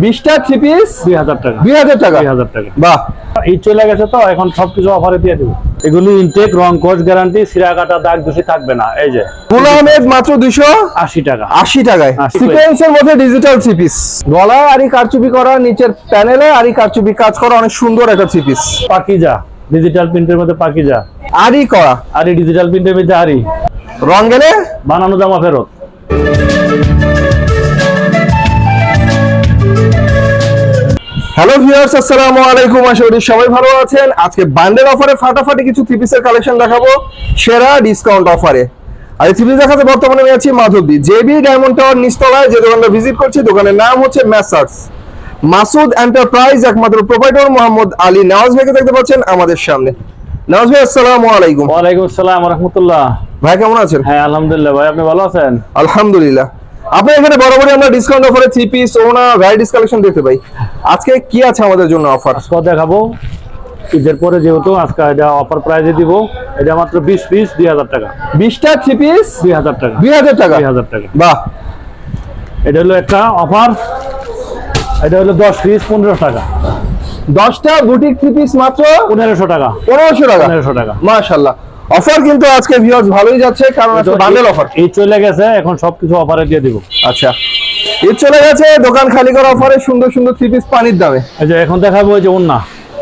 বিশটা three piece দুই হাজার টাকা। দুই হাজার টাকা? দুই হাজার টাকা। বাহ। ঈদ চলে গেছে তো এখন সবকিছু অফারে দিয়ে দেবো। এগুলি ইনটেক রং কোচ গ্যারান্টি সিরা কাটা দাগ দোষী থাকবে না এই যে। ফুল আহমেদ মাত্র দুইশো আশি টাকা। আশি টাকায়। 80 সিকোয়েন্সের মধ্যে ডিজিটাল থ্রি পিস গলায় আরি কারচুপি করা নিচের প্যানেলে আরি কারচুপি কাজ করা অনেক সুন্দর একটা থ্রি পিস পাকিজা ডিজিটাল প্রিন্টের মধ্যে পাকিজা। আরি করা। আরি ডিজিটাল প্রিন্টের মধ্যে আরি রং গেলে বানানো জামা ফেরত। হ্যালো ভিউয়ার্স আসসালামু আলাইকুম। আশা করি সবাই ভালো আছেন। আজকে বান্ডেল অফারে ফাটাফাটি কিছু থ্রি পিসের কালেকশন দেখাবো। সেরা ডিসকাউন্ট অফারে আর এই থ্রি পিস দেখাতে বর্তমানে আমি আছি মাধবদী। জেবি ডায়মন্ড টাওয়ার নিচতলায় যে দোকানটা ভিজিট করছি দোকানের নাম হচ্ছে ম্যাসার্স মাসুদ এন্টারপ্রাইজ একমাত্র প্রোপাইটর মোহাম্মদ আলী নওয়াজ ভাইকে দেখতে পাচ্ছেন আমাদের সামনে। নওয়াজ ভাই আসসালামু আলাইকুম। ওয়ালাইকুম আসসালাম রহমতুল্লাহ। ভাই কেমন আছেন? হ্যাঁ আলহামদুলিল্লাহ ভাই আপনি ভালো আছেন? আলহামদুলিল্লাহ। আপনার এখানে বরাবরই আমরা ডিসকাউন্ট অফারে থ্রি পিস ওনা ভ্যারাইটিস কালেকশন দেখতে পাই। আজকে কি আছে আমাদের জন্য অফার আজকে দেখাবো। ঈদের পরে যেহেতু আজকে এটা অফার প্রাইজে দিব এটা মাত্র বিশ পিস দুই হাজার টাকা। বিশটা থ্রি পিস দুই হাজার টাকা। দুই হাজার টাকা? দুই হাজার টাকা। বাহ। এটা হলো একটা অফার এটা হলো দশ পিস পনেরোশো টাকা। দশটা বুটিক থ্রি পিস মাত্র পনেরোশো টাকা। পনেরোশো টাকা। পনেরোশো টাকা। মাশাল্লাহ অফার কিন্তু আজকে ভিউয়ার্স ভালোই যাচ্ছে কারণ আজকে বান্ডেল অফার এই চলে গেছে এখন সবকিছু অফারে দিয়ে দিব। আচ্ছা। ঈদ চলে গেছে দোকান খালি করা অফারে সুন্দর সুন্দর থ্রি পিস পানির দামে। এই যে এখন দেখাবো এই যে উন্না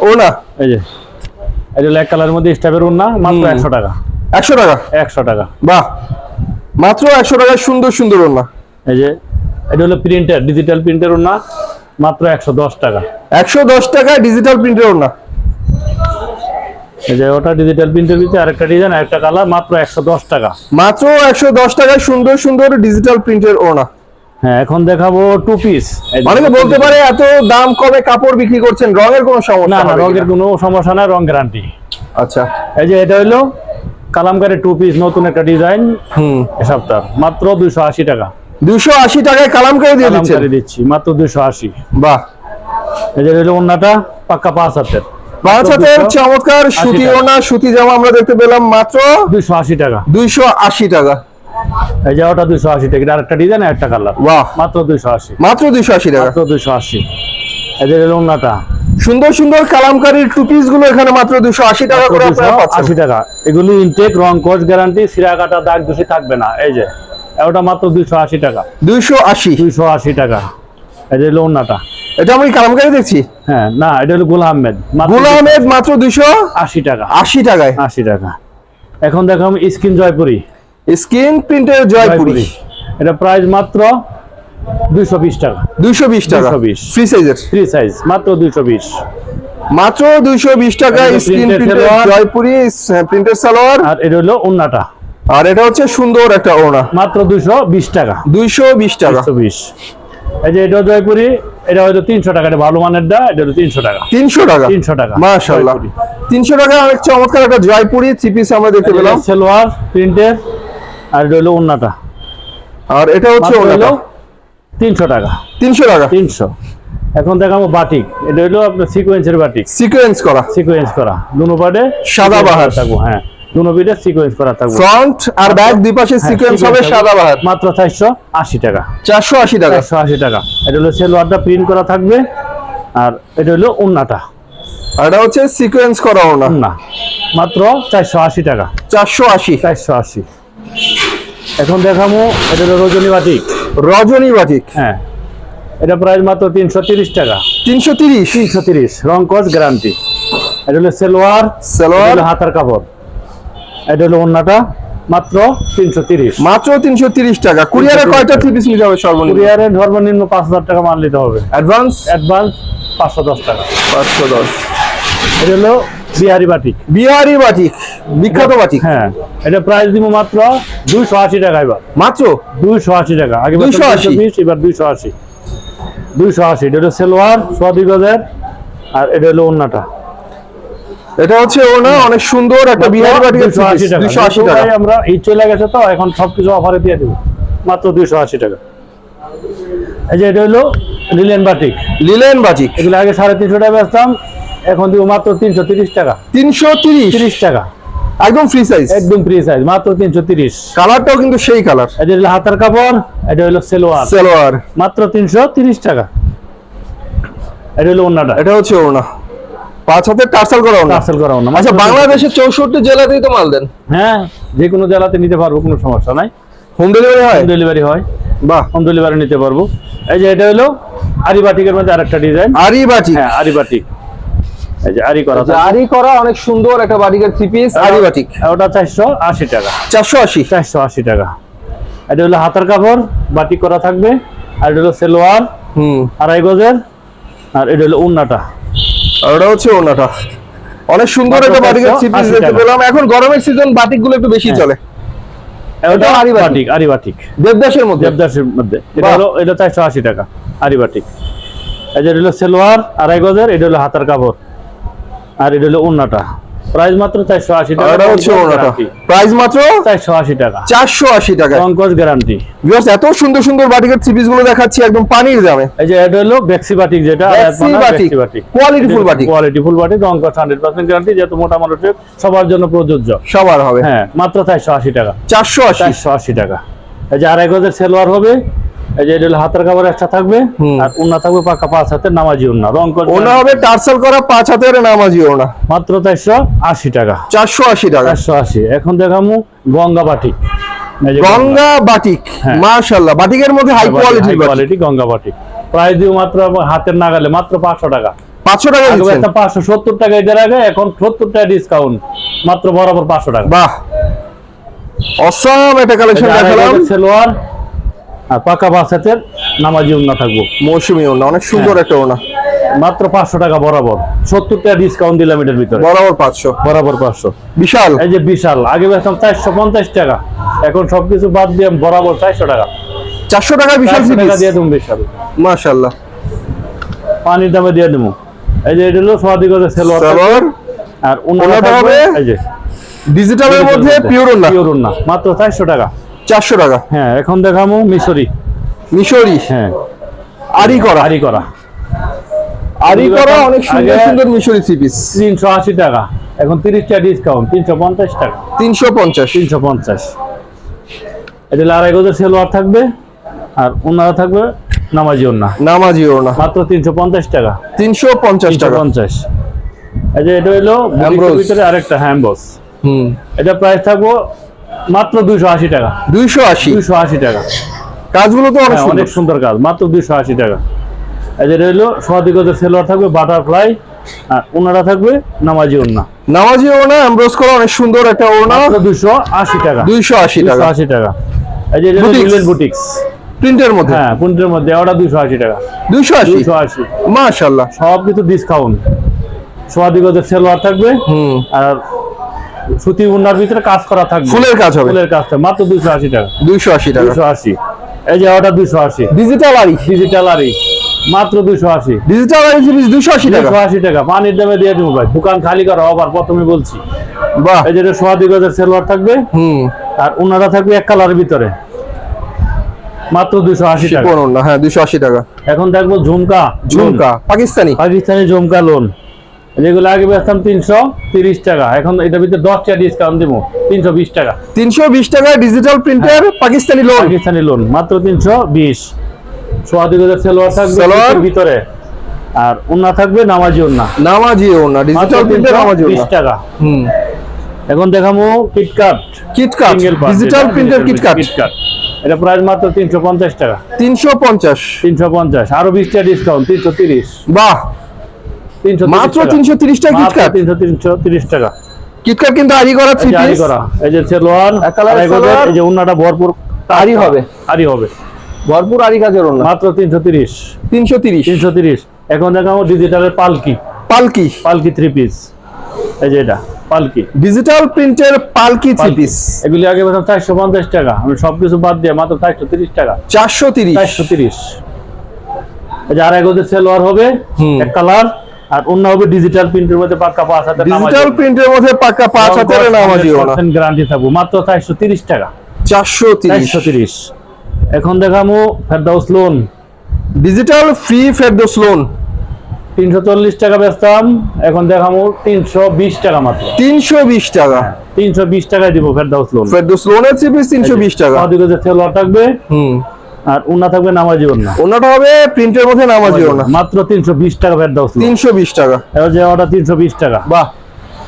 ও না এই যে এই যে ব্ল্যাক কালারের মধ্যে স্টাফের উন্না মাত্র হুম। একশো টাকা। একশো টাকা? একশো টাকা। বাহ। মাত্র একশো টাকায় সুন্দর সুন্দর ওনা এই যে এটা হলো প্রিন্টার ডিজিটাল প্রিন্টের উন্না মাত্র একশো দশ টাকা। একশো দশ টাকায় ডিজিটাল প্রিন্টের ওনা এই যে ওটা ডিজিটাল প্রিন্টের ভিতরে আরেকটা ডিজাইন আরেকটা কালার মাত্র একশো দশ টাকা। মাত্র একশো দশ টাকায় সুন্দর সুন্দর ডিজিটাল প্রিন্টের হ্যাঁ এখন দেখাবো টু পিস অনেকে বলতে পারে এত দাম কমে কাপড় বিক্রি করছেন রঙের কোনো সমস্যা না রঙের কোনো? সমস্যা নাই রং গ্যারান্টি আচ্ছা। এই যে এটা হলো কালামকারি টু পিস নতুন একটা ডিজাইন হুম। সপ্তাহ মাত্র দুইশো আশি টাকা। দুশো আশি টাকায় কালাম দিয়ে কালামকারি দিচ্ছি মাত্র দুইশো আশি। বাহ। এই যে হলো পাক্কা পাঁচ হাতের। পাঁচ চমৎকার সুতি ওনা সুতি জামা আমরা দেখতে পেলাম মাত্র দুইশো আশি টাকা। দুইশো আশি টাকা। এই দুইশো আশি টাকা এটা আরেকটা ডিজাইন একটা কালার বাহ। মাত্র দুইশো আশি। মাত্র দুইশো আশি টাকা। মাত্র দুইশো আশি। এই যে হলো সুন্দর সুন্দর কালামকারীর টু পিসগুলো এখানে মাত্র দুশো আশি টাকা করে আপনারা আশি টাকা। এগুলি ইনটেক রং কোচ গ্যারান্টি সিরা কাটা দাগ দোষী থাকবে না। এই যে ওটা মাত্র দুইশো আশি টাকা। দুইশো আশি। দুইশো আশি টাকা। যে হলো অন্যটা এটা আমি কালামকারী দেখছি? হ্যাঁ না এটা হলো গুল আহমেদ। গুল আহমেদ মাত্র দুইশো আশি টাকা। আশি টাকায়। আশি টাকা। এখন দেখো আমি স্কিন জয়পুরি। স্ক্রিন প্রিন্টের জয়পুরি। এটা প্রাইস মাত্র দুইশো বিশ টাকা। দুইশো বিশ টাকা। 220 ফ্রি সাইজের। ফ্রি সাইজ মাত্র দুইশো বিশ। মাত্র দুইশো বিশ এটা স্ক্রিন প্রিন্টের। জয়পুরি প্রিন্টের সালোয়ার। আর এটা হলো উন্নাটা আর এটা হচ্ছে সুন্দর একটা ওড়না। মাত্র দুইশো বিশ টাকা। দুইশো বিশ টাকা। দুইশো বিশ। এই যে এটা জয়পুরি এটা হয়তো তিনশো টাকা ভালো মানের দা এটা হলো তিনশো টাকা। তিনশো টাকা? তিনশো টাকা। মাশাল্লাহ তিনশো টাকা অনেক চমৎকার একটা জয়পুরি থ্রি পিস আমরা দেখতে পেলাম। সেলোয়ার প্রিন্টের আর এটা হলো আর এটা হচ্ছে হলো তিনশো টাকা। তিনশো টাকা? তিনশো। এখন দেখাবো বাটিক। এটা হলো আপনার সিকোয়েন্সের বাটিক। সিকোয়েন্স করা। সিকোয়েন্স করা। দুনো পাটে সাদা বাহার। থাকব হ্যাঁ। দুনো পিঠে সিকোয়েন্স করা থাকব। ফ্রন্ট আর ব্যাক দুই পাশে হ্যাঁ, সিকোয়েন্স হবে সাদা বাহার। মাত্র চারশো আশি টাকা। চারশো আশি টাকা। চারশো আশি টাকা। এটা হলো সেলোয়ারটা প্রিন্ট করা থাকবে। আর এটা হলো উন্নাটা আর এটা হচ্ছে সিকোয়েন্স করা ওড়না উন্না মাত্র চারশো আশি টাকা। চারশো আশি। চারশো আশি। এখন দেখাবো এটা হলো রজনী বাটিক। রজনী বাটিক। হ্যাঁ। এটা প্রাইস মাত্র তিনশো তিরিশ টাকা। তিনশো তিরিশ। তিনশো তিরিশ। রং কস গ্যারান্টি এটা হলো সেলোয়ার। সালোয়ার। হাতার কাপড়। এটা হলো ওন্নাটা মাত্র তিনশো তিরিশ। মাত্র তিনশো তিরিশ টাকা। কুরিয়ারে কয়টা থ্রি পিস নিতে হবে সর্বনিম্ন? কুরিয়ারে সর্বনিম্ন পাঁচ হাজার টাকা মাল নিতে হবে। অ্যাডভান্স অ্যাডভান্স পাঁচশো দশ টাকা। পাঁচশো দশ। এটা হলো বিহারি বাটিক। বিহারি বাটিক বিখ্যাত বাটিক। হ্যাঁ এটা প্রাইস দিব মাত্র দুইশো আশি টাকা এবার। মাত্র? দুইশো আশি টাকা। আগে 280 বিশ এবার দুইশো আশি। দুইশো আশি। এটা হলো সেলোয়ার সোয়া দুই আর এটা হলো ওন্নাটা এটা হচ্ছে ওনা অনেক সুন্দর একটা বিহারি দুইশো আশি টাকা। আমরা ঈদ চলে গেছে তো এখন সবকিছু অফারে দিয়ে দেবো। মাত্র দুইশো আশি টাকা। এই যে এটা হলো লিলেন বাটিক। Linen batik. এগুলো আগে সাড়ে তিনশো টাকা বেচতাম এখন দিব মাত্র তিনশো তিরিশ টাকা। তিনশো তিরিশ? তিরিশ টাকা। একদম ফ্রি সাইজ একদম ফ্রি সাইজ মাত্র তিনশো তিরিশ। কালারটাও কিন্তু সেই কালার। এটা হলো হাতার কাপড় এটা হলো সেলোয়ার। সালোয়ার। মাত্র তিনশো তিরিশ টাকা। এটা হলো ওনাটা এটা হচ্ছে ওনা পাঁচ হাতের টার্সাল করা ওনা টার্সেল করা ওনা আচ্ছা বাংলাদেশের চৌষট্টি জেলাতেই তো মাল দেন? হ্যাঁ যে কোনো জেলাতে নিতে পারব কোনো সমস্যা নাই। হোম ডেলিভারি হয়? হোম ডেলিভারি হয়। বাহ। হোম ডেলিভারি নিতে পারব। এই যে এটা হলো আরি বাটিকের মধ্যে আরেকটা ডিজাইন আরি বাটিক হ্যাঁ আরি বাটিক এই যে আরি করা আচ্ছা, আরি করা অনেক সুন্দর একটা বাটিকের থ্রি পিস আরি বাটিক ওটা চারশো আশি টাকা। চারশো আশি? চারশো আশি টাকা। এটা হলো হাতার কাপড় বাটিক করা থাকবে। আর এটা হলো সেলোয়ার হুম। আড়াই গজের। আর এটা হলো উন্নাটা। আর ওটা হচ্ছে ওনাটা অনেক সুন্দর একটা বাটিকের থ্রি পিস দেখতে পেলাম। এখন গরমের সিজন বাটিকগুলো একটু বেশি হ্যাঁ। চলে। ওটা আরি আরি বাটিক। বাটিক আরি বাটিক দেবদাসের মধ্যে। দেবদাসের মধ্যে। এটা। হলো এটা চারশো আশি টাকা আরি বাটিক এই যে হলো সেলোয়ার আড়াই গজের এটা হলো হাতার কাপড়। আর এটা হলো উন্নাটা প্রাইস মাত্র চারশো আশি আর টাকা। ওটা হচ্ছে ওনাটা প্রাইস মাত্র চারশো আশি টাকা। চারশো আশি টাকা। পঙ্কজ গ্যারান্টি ভিউয়ার্স এত সুন্দর সুন্দর বাটিকের থ্রি গুলো দেখাচ্ছি একদম পানির দামে। এই যে এটা হলো বেক্সি বাটিক যেটা Bexi batik, quality full batik। Quality full batik hundred percent guarantee যেহেতু মোটা মানুষের সবার জন্য প্রযোজ্য। সবার হবে। হ্যাঁ মাত্র চারশো আশি টাকা। চারশো আশি। চারশো আশি টাকা। এই যে আড়াই গজের সেলোয়ার হবে এই যে এটা হাতের কাপড় একটা থাকবে আর উন্না থাকবে পাকা পাঁচ হাতের নামাজি উন্না। রং ওনা হবে টার্সেল করা পাঁচ হাতের নামাজি ওনা মাত্র চারশো আশি টাকা। চারশো আশি টাকা। চারশো আশি। এখন দেখামু গঙ্গা বাটিক। গঙ্গা বাটিক হ্যাঁ। বাটিকের মধ্যে হাই কোয়ালিটির কোয়ালিটি গঙ্গা বাটিক। প্রাইস দিও মাত্র হাতের নাগালে মাত্র পাঁচশো টাকা। পাঁচশো টাকা দিচ্ছেন। একটা পাঁচশো সত্তর টাকা এদের আগে এখন সত্তর টাকা ডিসকাউন্ট মাত্র বরাবর পাঁচশো টাকা। বাহ। অসাম একটা কালেকশন দেখালাম। সেলোয়ার আর পাকা বাসাতের নামাজি উন্না থাকব। মৌসুমী ওনা অনেক সুন্দর হ্যাঁ। একটা ওনা মাত্র পাঁচশো টাকা বরাবর সত্তর টাকা ডিসকাউন্ট দিলাম এটার ভিতরে। বরাবর পাঁচশো। বরাবর পাঁচশো। বিশাল। এই যে বিশাল আগে বেচতাম চারশো পঞ্চাশ টাকা এখন সবকিছু বাদ দিয়ে বরাবর চারশো টাকা। চারশো টাকা বিশাল টাকা দিয়ে দেবো বিশাল। মাশাল্লাহ পানির দামে দিয়ে দেবো। এই যে এটা হলো সোয়াদি গজের সেলোয়ার আর ওনাটা হবে এই যে ডিজিটালের মধ্যে পিওর ওনা পিওর উন্না মাত্র চারশো টাকা। চারশো টাকা। হ্যাঁ এখন দেখামু মিশরি। মিশরি? হ্যাঁ। আরি করা। আরি করা। আরি করা অনেক সুন্দর সুন্দর মিশরি থ্রি পিস তিনশো আশি টাকা। এখন তিরিশ টাকা ডিসকাউন্ট তিনশো পঞ্চাশ টাকা। তিনশো পঞ্চাশ। তিনশো পঞ্চাশ। এটা আড়াই গজের সেলোয়ার থাকবে আর ওনারা থাকবে নামাজি ওনা নামাজি ওনা মাত্র তিনশো পঞ্চাশ টাকা। তিনশো পঞ্চাশ টাকা। পঞ্চাশ। এই যে এটা হলো। ভিতরে আরেকটা হ্যাম্বস। হুম। এটা প্রাইস থাকব মাত্র দুইশো আশি টাকা। দুইশো আশি? দুইশো আশি টাকা। কাজগুলো তো অনেক হ্যাঁ, সুন্দর অনেক সুন্দর। কাজ মাত্র দুইশো আশি টাকা। এই যে এটা হলো সোয়াদি গজের সেলোয়ার থাকবে বাটারফ্লাই আর ওনারা থাকবে নামাজি ওনা নামাজি ওনা করা অনেক সুন্দর একটা ওনা দুইশো আশি টাকা। দুইশো আশি টাকা। আশি টাকা। এই যে বুটিক্স প্রিন্টের মধ্যে? হ্যাঁ পুন্টের মধ্যে ওটা দুইশো আশি টাকা। দুইশো আশি? দুইশো আশি। মাশাল্লাহ সব কিছু ডিসকাউন্ট সোয়াদি গজের সেলোয়ার থাকবে হুম। আর সুতি উন্নার ভিতরে কাজ করা থাকবে। ফুলের কাজ হবে। ফুলের কাজ থাকবে মাত্র টাকা। দুইশো আশি টাকা। দুইশো আশি। এই যে ওটা দুইশো আশি। ডিজিটাল আরি ডিজিটাল আরি মাত্র দুইশো আশি। ডিজিটাল আরি টাকা। দুইশো আশি টাকা। পানির দামে দিয়ে দেবো ভাই। দোকান খালি করা আবার প্রথমে বলছি। বাহ। এই যে এটা সোয়াদি গজের সেলোয়ার থাকবে। হুম। আর ওনারা থাকবে এক কালারের ভিতরে। মাত্র দুইশো আশি টাকা। শিপন হ্যাঁ দুইশো আশি টাকা। এখন দেখব ঝুমকা। ঝুমকা। পাকিস্তানি? পাকিস্তানি ঝুমকা লোন। যেগুলো আগে বেচতাম তিনশো তিরিশ টাকা। এখন এটার ভিতরে দশ টাকা ডিসকাউন্ট দিব। তিনশো বিশ টাকা। তিনশো বিশ টাকা digital printer Pakistani lawn Pakistani lawn মাত্র তিনশো বিশ। সোয়াদি গজের সেলোয়ার থাকবে ভিতরে। আর ওন্না থাকবে নামাজি ওন্না। নামাজি ওনা ডিজিটাল প্রিন্টের নামাজি বিশ ওনা টাকা। হুম। এখন দেখাবো কিটকাট কিটকাট ডিজিটাল প্রিন্টের কিটকাট কিটকাট এটা প্রাইস মাত্র তিনশো পঞ্চাশ টাকা। তিনশো পঞ্চাশ। তিনশো পঞ্চাশ। আরও বিশ টাকা ডিসকাউন্ট তিনশো তিরিশ। বাহ! তিনশো মাত্র তিনশো তিরিশ টাকা কিটকাট টাকা। কিটকাট কিন্তু আরি করা থ্রি আরি পিস করা। এই যে সেলোয়ার। এই যে উন্নাটা ভরপুর। আরি হবে। আরি হবে। ভরপুর আরি কাজের ওনা মাত্র তিনশো তিরিশ। তিনশো তিরিশ? তিনশো তিরিশ। এখন দেখাবো ডিজিটালের পালকি। পালকি? পালকি থ্রি পিস এই যে এটা পালকি। ডিজিটাল প্রিন্টের পালকি থ্রি পিস এগুলি আগে চারশো পঞ্চাশ টাকা। আমি সবকিছু বাদ দিয়ে মাত্র চারশো তিরিশ টাকা। চারশো তিরিশ। চারশো তিরিশ। এই যে আড়াই গজের সেলোয়ার হবে। এক কালার। আর অন্য হবে ডিজিটাল প্রিন্টের মধ্যে পাক্কা পাঁচ হাজার ডিজিটাল প্রিন্টের মধ্যে পাক্কা পাঁচ হাতের নামাজি গ্যারান্টি থাকব। মাত্র চারশো তিরিশ টাকা। চারশো তিরিশ। তিরিশ। এখন দেখামো Ferdous lawn digital free Ferdous lawn তিনশো চল্লিশ টাকা বেচতাম। এখন দেখামো তিনশো বিশ টাকা মাত্র। তিনশো বিশ টাকা। তিনশো বিশ টাকায় দিব ফেরদাউস লোন ফেরদোস লোনের থ্রি পিস তিনশো বিশ টাকা। সাউদি গজের সেলোয়ার থাকবে হুম। আর উন্না থাকবে নামাজি উন্না অন্যটা হবে প্রিন্টের মধ্যে নামাজি ওনা মাত্র তিনশো বিশ টাকা ফের দাও তিনশো বিশ টাকা। এবার যে তিনশো বিশ টাকা। বাহ।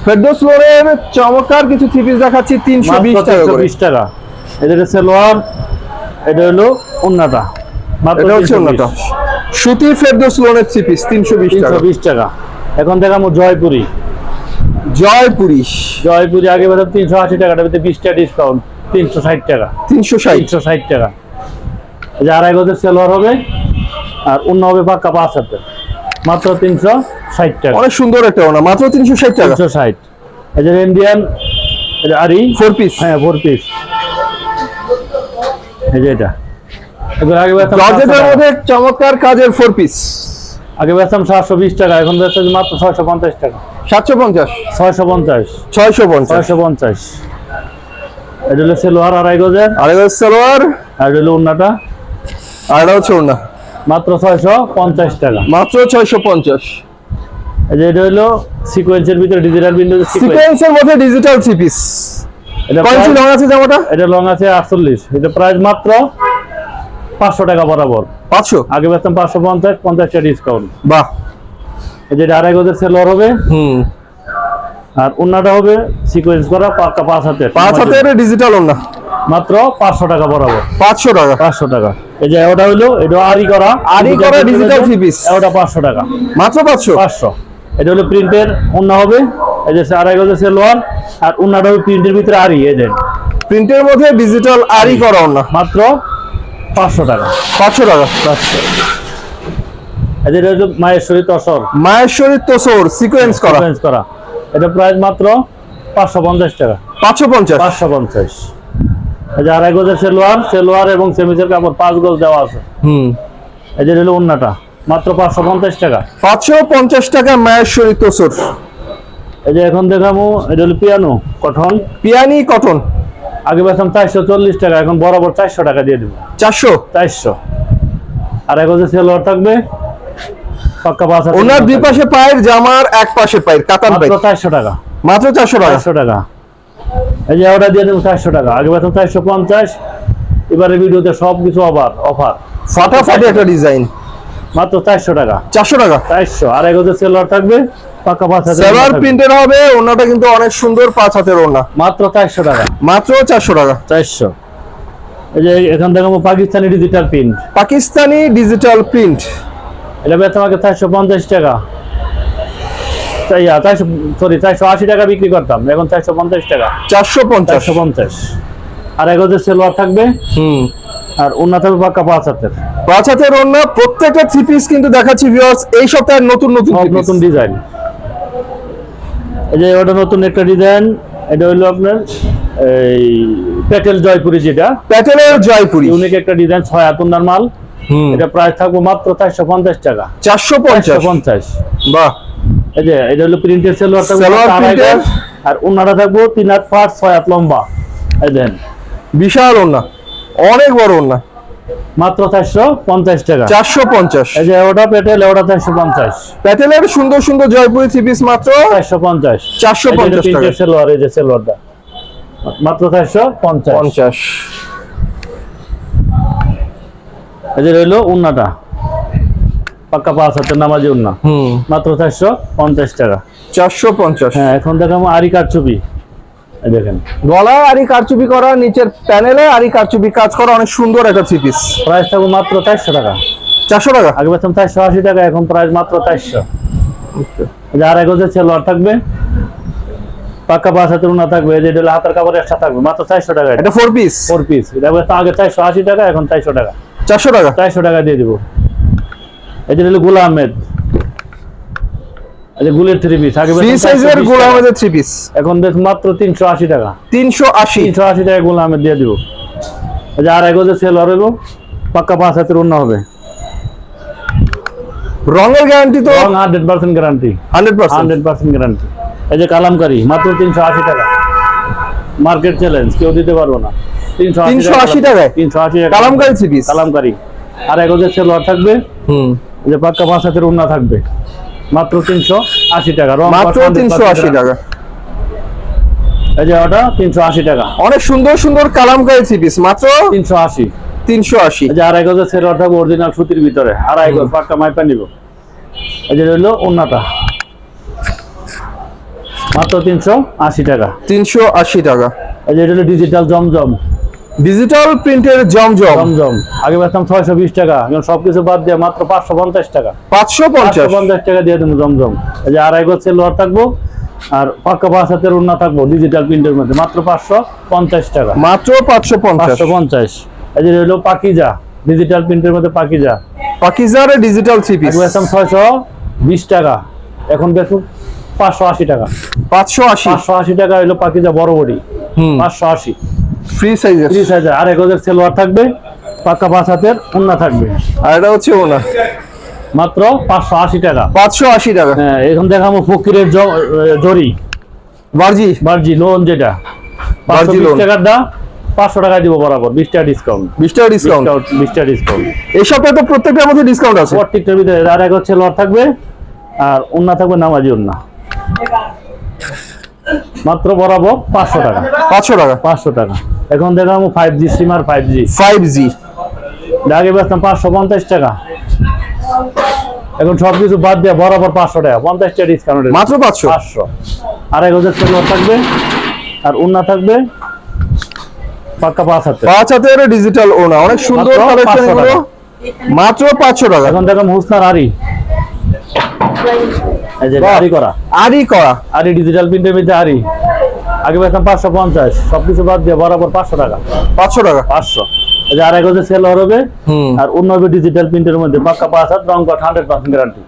ফেরদৌস ফ্লোরের চমৎকার কিছু থ্রি পিস দেখাচ্ছি তিনশো বিশ মাত্র টাকা তিনশো করে। বিশ টাকা। এটা হচ্ছে এটা হলো উন্নাটা। মাত্র এটা হচ্ছে 320 অন্যটা সুতির ফেরদৌস লোনের থ্রি পিস তিনশো বিশ টাকা। তিনশো বিশ টাকা। এখন দেখাবো জয়পুরি। জয়পুরিশ জয়পুরি আগে বেতন তিনশো আশি টাকা ভিতরে বিশ টাকা ডিসকাউন্ট তিনশো ষাট টাকা। তিনশো ষাট। তিনশো ষাট টাকা। এই যে আড়াই গজের সেলোয়ার হবে আর অন্য হবে পাক্কা পাঁচ হাতে মাত্র তিনশো ষাট টাকা। অনেক সুন্দর একটা ওনা মাত্র তিনশো ষাট টাকা। তিনশো ষাট। এই যে ইন্ডিয়ান আরি ফোর পিস হ্যাঁ ফোর পিস এই যে এটা। এগুলো আগে বেতন জর্জেটের মধ্যে চমৎকার কাজের ফোর পিস আগে বেতন সাতশো বিশ টাকা এখন বেতন মাত্র ছয়শো পঞ্চাশ টাকা। সাতশো পঞ্চাশ। ছয়শো পঞ্চাশ। ছয়শো পঞ্চাশ। ছয়শো পঞ্চাশ। এটা হলো সেলোয়ার আড়াই গজের। আরেক সালোয়ার আর এটা হলো উন্নাটা আর এটা হচ্ছে মাত্র ছয়শো পঞ্চাশ টাকা। মাত্র ছয়শো পঞ্চাশ। এই যে এটা হলো সিকোয়েন্সের ভিতরে ডিজিটাল উইন্ডো সিকোয়েন্স সিকোয়েন্সের মধ্যে ডিজিটাল থ্রি পিস এটা ইঞ্চি লং আছে জামাটা? এটা লং আছে আটচল্লিশ। এটা প্রাইস মাত্র পাঁচশো টাকা বরাবর। পাঁচশো? আগে বেতন পাঁচশো পঞ্চাশ পঞ্চাশ টাকা ডিসকাউন্ট বাহ। এই যে এটা আড়াই গজের সেলোয়ার হবে। হুম। আর উন্নাটা হবে সিকোয়েন্স করা পাক্কা পাঁচ হাতের। পাঁচ হাতের ডিজিটাল ওনা মাত্র পাঁচশো টাকা বরাবর। পাঁচশো টাকা। পাঁচশো টাকা। এই যে ওটা হইল এটা আরি করা। আরি করা digital three piece। ওটা পাঁচশো টাকা। মাত্র পাঁচশো? পাঁচশো। এটা হলো প্রিন্টের উন্না হবে। এই যে আড়াই গজের সেলোয়ার আর উন্নাটা হবে প্রিন্টের ভিতরে আরি এই যে। প্রিন্টের মধ্যে ডিজিটাল আরি করা ওনা মাত্র পাঁচশো টাকা। পাঁচশো টাকা। পাঁচশো। এই যে এটা হলো মায়েশ্বরী তসর। মায়েশ্বরী তোসর সিকোয়েন্স করা। সিকোয়েন্স করা। এটা প্রাইস মাত্র পাঁচশো পঞ্চাশ টাকা। পাঁচশো পঞ্চাশ? পাঁচশো পঞ্চাশ। এই যে আড়াই গজের সেলোয়ার সেলোয়ার এবং সেমিসের কাপড় পাঁচ গজ দেওয়া আছে। হুম। এই যে হলো উন্নাটা মাত্র পাঁচশো পঞ্চাশ টাকা। পাঁচশো পঞ্চাশ টাকা মায়েশ্বরী তোসর এই যে এখন দেখাবো এটা হলো পিয়ানো কঠন পিয়ানি কটন। আগে বেতন চারশো চল্লিশ টাকা এখন বরাবর চারশো টাকা দিয়ে দেবো। চারশো? চারশো। আর এক হচ্ছে সেলোয়ার থাকবে পাক্কা পাঁচ হাজার ওনার দুই পাশে পায়ের জামার এক পাশে পায়ের কাতান মাত্র পায়ের। চারশো টাকা। মাত্র চারশো টাকা? চারশো টাকা। এই যে ওটা দিয়ে দেবো চারশো টাকা। আগে বেতন চারশো পঞ্চাশ এবারে ভিডিওতে সব কিছু আবার অফার ফাটাফাটি একটা ডিজাইন মাত্র চারশো টাকা। চারশো টাকা? চারশো। আর এক হচ্ছে সেলোয়ার থাকবে পাক্কা পাঁচ হাজার থাকবে। প্রিন্টের হবে ওনাটা কিন্তু অনেক সুন্দর পাঁচ হাতের ওনা মাত্র চারশো টাকা। মাত্র চারশো টাকা। চারশো। এই যে এখান দেখাবো Pakistani digital print Pakistani digital print এটা বেতন আমাকে চারশো পঞ্চাশ টাকা। চারশো সরি চারশো আশি টাকা বিক্রি করতাম এখন চারশো পঞ্চাশ টাকা। চারশো পঞ্চাশ? পঞ্চাশ। আর সেলোয়ার থাকবে হুম। আর অন্য থাকবে পাক্কা পাঁচ হাতের। পাঁচ হাতের ওনা প্রত্যেকটা থ্রি পিস কিন্তু দেখাচ্ছি ভিউয়ার্স এই সপ্তাহের নতুন নতুন নতুন ডিজাইন এই যে ওটা নতুন একটা ডিজাইন এটা হলো আপনার এই পেটেল জয়পুরি যেটা। প্যাটেলের জয়পুরি ইউনিক একটা ডিজাইন ছয় হাত মাল। এটা প্রাইস থাকবে মাত্র চারশো পঞ্চাশ টাকা। চারশো পঞ্চাশ? পঞ্চাশ। বাহ। এই যে এটা হলো প্রিন্টের সেলোয়ার থাকবে আর উন্নাটা থাকব তিন হাত পাঁচ ছয় হাত লম্বা। এই বিশাল ওনা অনেক বড় ওনা মাত্র চারশো পঞ্চাশ টাকা। চারশো পঞ্চাশ। এই যে ওটা পেটেল ওটা চারশো পঞ্চাশ। প্যাটেলের সুন্দর সুন্দর জয়পুরি থ্রি পিস মাত্র? চারশো পঞ্চাশ। চারশো পঞ্চাশ সেলোয়ার এই যে সেলোয়ারটা। মাত্র চারশো পঞ্চাশ। পঞ্চাশ। এই যে রইল উন্নাটা। পাক্কা পাঁচ হাতের নামাজি উন্না। হুম। মাত্র চারশো পঞ্চাশ টাকা। চারশো পঞ্চাশ। হ্যাঁ এখন দেখাবো আরি এই দেখেন। গলায় আরি কারচুপি করা নিচের প্যানেলে আরি কারচুপি কাজ করা অনেক সুন্দর একটা থ্রি পিস। প্রাইস থাকবে মাত্র চারশো টাকা। চারশো টাকা? আগে বেতন চারশো আশি টাকা এখন প্রাইস মাত্র চারশো। যে আড়াই গজের সেলোয়ার থাকবে। পাক্কা পাঁচ হাতের উন্না থাকবে। যে হাতের কাপড় একসাথে থাকবে। মাত্র চারশো টাকা এটা। ফোর পিস ফোর পিস এটা আগে চারশো আশি টাকা এখন চারশো টাকা। চারশো টাকা? চারশো টাকা দিয়ে দিব। এই যে হলো গুলা আহমেদ। যে গুলের থ্রি পিস আগে ফ্রি সাইজের গোলা টাকা। আমাদের থ্রি পিস এখন বেশ মাত্র তিনশো আশি টাকা। তিনশো আশি। তিনশো আশি টাকা গুলা আহমেদ দিয়ে দিব। আড়াই গজের সেল হইব পাক্কা পাঁচ হাতের উন্না হবে। রঙের গ্যারান্টি তো এবং hundred percent guarantee hundred percent. Hundred percent guarantee এই যে কালামকারি মাত্র তিনশো আশি টাকা। মার্কেট চ্যালেঞ্জ কেউ দিতে পারব না। তিনশো 380 টাকায়? তিনশো আশি টাকা। Kalamkari three piece Kalamkari. আর এক হাজার সেলোয়ার থাকবে। হুম। যে পাক্কা পাঁচ হাতের উন্না থাকবে। মাত্র তিনশো আশি টাকা। রং মাত্র পাঁচ 100% তিনশো আশি টাকা। এই যে ওটা তিনশো আশি টাকা। অনেক সুন্দর সুন্দর কালামকারী থ্রি পিস মাত্র তিনশো আশি। তিনশো আশি। আড়াই গজের সেলোয়ার থাকবে অরিজিনাল সুতির ভিতরে। আড়াই গজ পাক্কা মাইপা নিব। এই যে রইল অন্যটা মাত্র তিনশো আশি টাকা। তিনশো আশি টাকা। এই যে এটা হলো ডিজিটাল জমজম। ডিজিটাল প্রিন্টের জমজম। জমজম। আগে বেচতাম ছয়শো বিশ টাকা এখন সবকিছু বাদ দিয়ে মাত্র পাঁচশো পঞ্চাশ টাকা। পাঁচশো পঞ্চাশ। পঞ্চাশ টাকা দিয়ে দেবো জমজম। এই যে আড়াই গজ সেলোয়ার থাকব আর পাক্কা পাঁচ হাতের উন্না থাকব ডিজিটাল প্রিন্টের মধ্যে। মাত্র পাঁচশো পঞ্চাশ টাকা। মাত্র পাঁচশো পাঁচশো পঞ্চাশ। এই যে রইল পাকিজা ডিজিটাল প্রিন্টের মধ্যে পাকিজা। পাকিজার ডিজিটাল থ্রি পিস আগে বেচতাম ছয়শো বিশ টাকা। এখন বেচুন পাঁচশো আশি টাকা। পাঁচশো আশি? পাঁচশো আশি টাকা হইল পাকিজা বড় বডি। পাঁচশো আশি। ফ্রি সাইজের ত্রিশ হাজার আড়াই গজের সেলোয়ার থাকবে পাক্কা পাঁচ হাতের উন্না থাকবে। আর এটা হচ্ছে ওনা মাত্র পাঁচশো আশি টাকা। পাঁচশো আশি টাকা? হ্যাঁ এখন দেখাবো ফকিরের জরি। বার্জি? বার্জি লোন যেটা। বার্জি লোন। টাকার দাম পাঁচশো টাকা দিব বরাবর বিশ টাকা ডিসকাউন্ট বিশ টাকা ডিসকাউন্ট বিশ টাকা ডিসকাউন্ট এই সপ্তাহে তো প্রত্যেকটার মধ্যে ডিসকাউন্ট আছে। প্রত্যেকটার ভিতরে আর এক হচ্ছে লট থাকবে আর উন্না থাকবে নামাজি উন্না মাত্র বরাবর পাঁচশো টাকা। পাঁচশো টাকা? পাঁচশো টাকা। এখন দেখাবো ফাইভ জি সিম আর ফাইভ জি ফাইভ জি আগে বেচতাম পাঁচশো পঞ্চাশ টাকা। এখন সবকিছু বাদ দিয়ে বরাবর পাঁচশো টাকা। পঞ্চাশ টাকা ডিসকাউন্ট মাত্র পাঁচশো? পাঁচশো। আর এক হাজার সেলোয়ার থাকবে। আর উন্না থাকবে। পাক্কা পাঁচ হাতে পাঁচ হাতের ডিজিটাল ওনা অনেক সুন্দর কালেকশন। মাত্র পাঁচশো টাকা। এখন দেখলাম হুসনার আরি এই যে। আরি করা। আরই করা। আরি ডিজিটাল প্রিন্টের মধ্যে আরি আগে বেতন পাঁচশো পঞ্চাশ সবকিছু বাদ দিয়ে বরাবর পাঁচশো টাকা। পাঁচশো টাকা? পাঁচশো। এই যে আড়াই হাজার সেল হবে। আর অন্য হবে ডিজিটাল প্রিন্টের মধ্যে। পাক্কা পাঁচ হাত রং কট হান্ড্রেড পার্সেন্ট গ্যারান্টি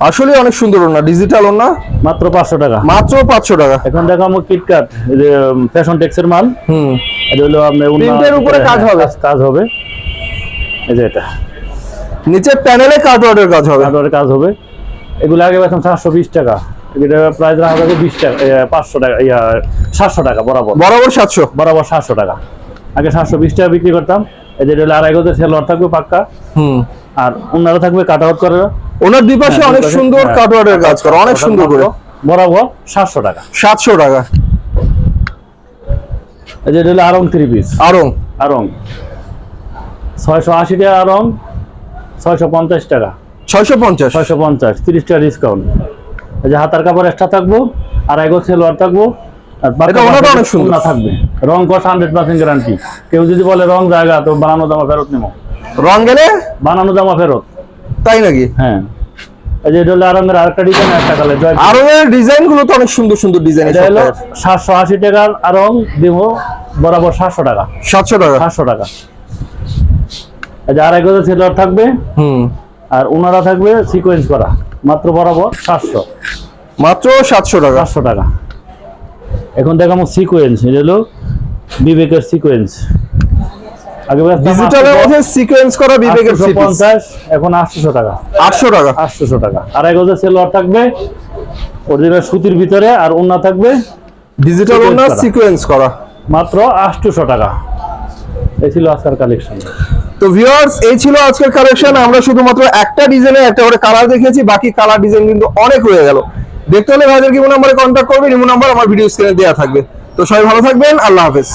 আসলে অনেক সুন্দর ওনা ডিজিটাল ওনা মাত্র পাঁচশো টাকা। মাত্র পাঁচশো টাকা। এখন দেখো আমার কিটকাট ফ্যাশন টেক্সের মাল। হুম। এটা হলো আপনার প্রিন্টের উপরে কাজ হবে। কাজ- হবে। এই যে এটা। নিচে প্যানেলে কার্ডওয়ার্ডের কাজ হবে। হার্ডওয়ারের কাজ হবে। এগুলো আগে বেতন সাতশো বিশ টাকা। এটা প্রাইস রাখা যাবে বিশ টাকা পাঁচশো টাকা ইয়া সাতশো টাকা বরাবর। বরাবর সাতশো? বরাবর সাতশো টাকা। আগে সাতশো বিশ টাকা বিক্রি করতাম। এটা হলো আড়াই গজের সেলোয়ার থাকবে পাক্কা। হুম। আর অন্যরা থাকবে কাট আউট করে। ওনার দুই পাশে হ্যাঁ, অনেক সুন্দর হ্যাঁ। কার্ডওয়ার্ডের কাজ করা অনেক সুন্দর করে। বরাবর সাতশো টাকা। সাতশো টাকা। এটা হলো আরং থ্রি পিস আরং আরং ছয়শো আশি টাকা আরং ছয়শো পঞ্চাশ টাকা। ছয়শো পঞ্চাশ। ছয়শো পঞ্চাশ তিরিশ টাকা ডিসকাউন্ট এই যে হাতার কাপড় এক্সট্রা থাকব আর এগো সেলোয়ার থাকব আর। থাকবে। রং হান্ড্রেড পার্সেন্ট গ্যারান্টি কেউ যদি বলে রং জায়গা তো বানানো জামা ফেরত নেব রং গেলে? বানানো জামা ফেরত। তাই নাকি? হ্যাঁ। যে এটা হলো আরঙের আরেকটা ডিজাইন একটা কালার জয় আরং ডিজাইনগুলো তো অনেক সুন্দর সুন্দর ডিজাইন এটা হলো সাতশো আশি টাকার আরং দিব বরাবর সাতশো টাকা। সাতশো টাকা। সাতশো টাকা। এই যে আড়াই গজের সেলোয়ার থাকবে। হুম। আর ওনারা থাকবে সিকোয়েন্স করা। মাত্র বরাবর সাতশো। মাত্র সাতশো টাকা। পাঁচশো টাকা। এখন দেখাবো সিকোয়েন্স এটা হলো বিবেকের সিকোয়েন্স আগে ডিজিটালের মধ্যে সিকোয়েন্স করা বিবেকের থ্রি পিস পঞ্চাশ এখন আটশোশো টাকা। আটশো টাকা। আটশোশো টাকা। আড়াই গজের সেলোয়ার থাকবে অরিজিনাল সুতির ভিতরে আর থাকবে ডিজিটাল সিকোয়েন্স করা। মাত্র আটশোশো টাকা। এই ছিল আজকের কালেকশন তো ভিউয়ার্স এই ছিল আজকের কালেকশন আমরা শুধুমাত্র একটা ডিজাইনে একটা করে কালার দেখিয়েছি, বাকি কালার ডিজাইন কিন্তু অনেক হয়ে গেল। দেখতে হলে ভাইদের কি নাম্বারে কন্ট্যাক্ট করবেন ইমো নাম্বার আমার ভিডিও স্ক্রিনে দেওয়া থাকবে। তো সবাই ভালো থাকবেন, আল্লাহ হাফেজ।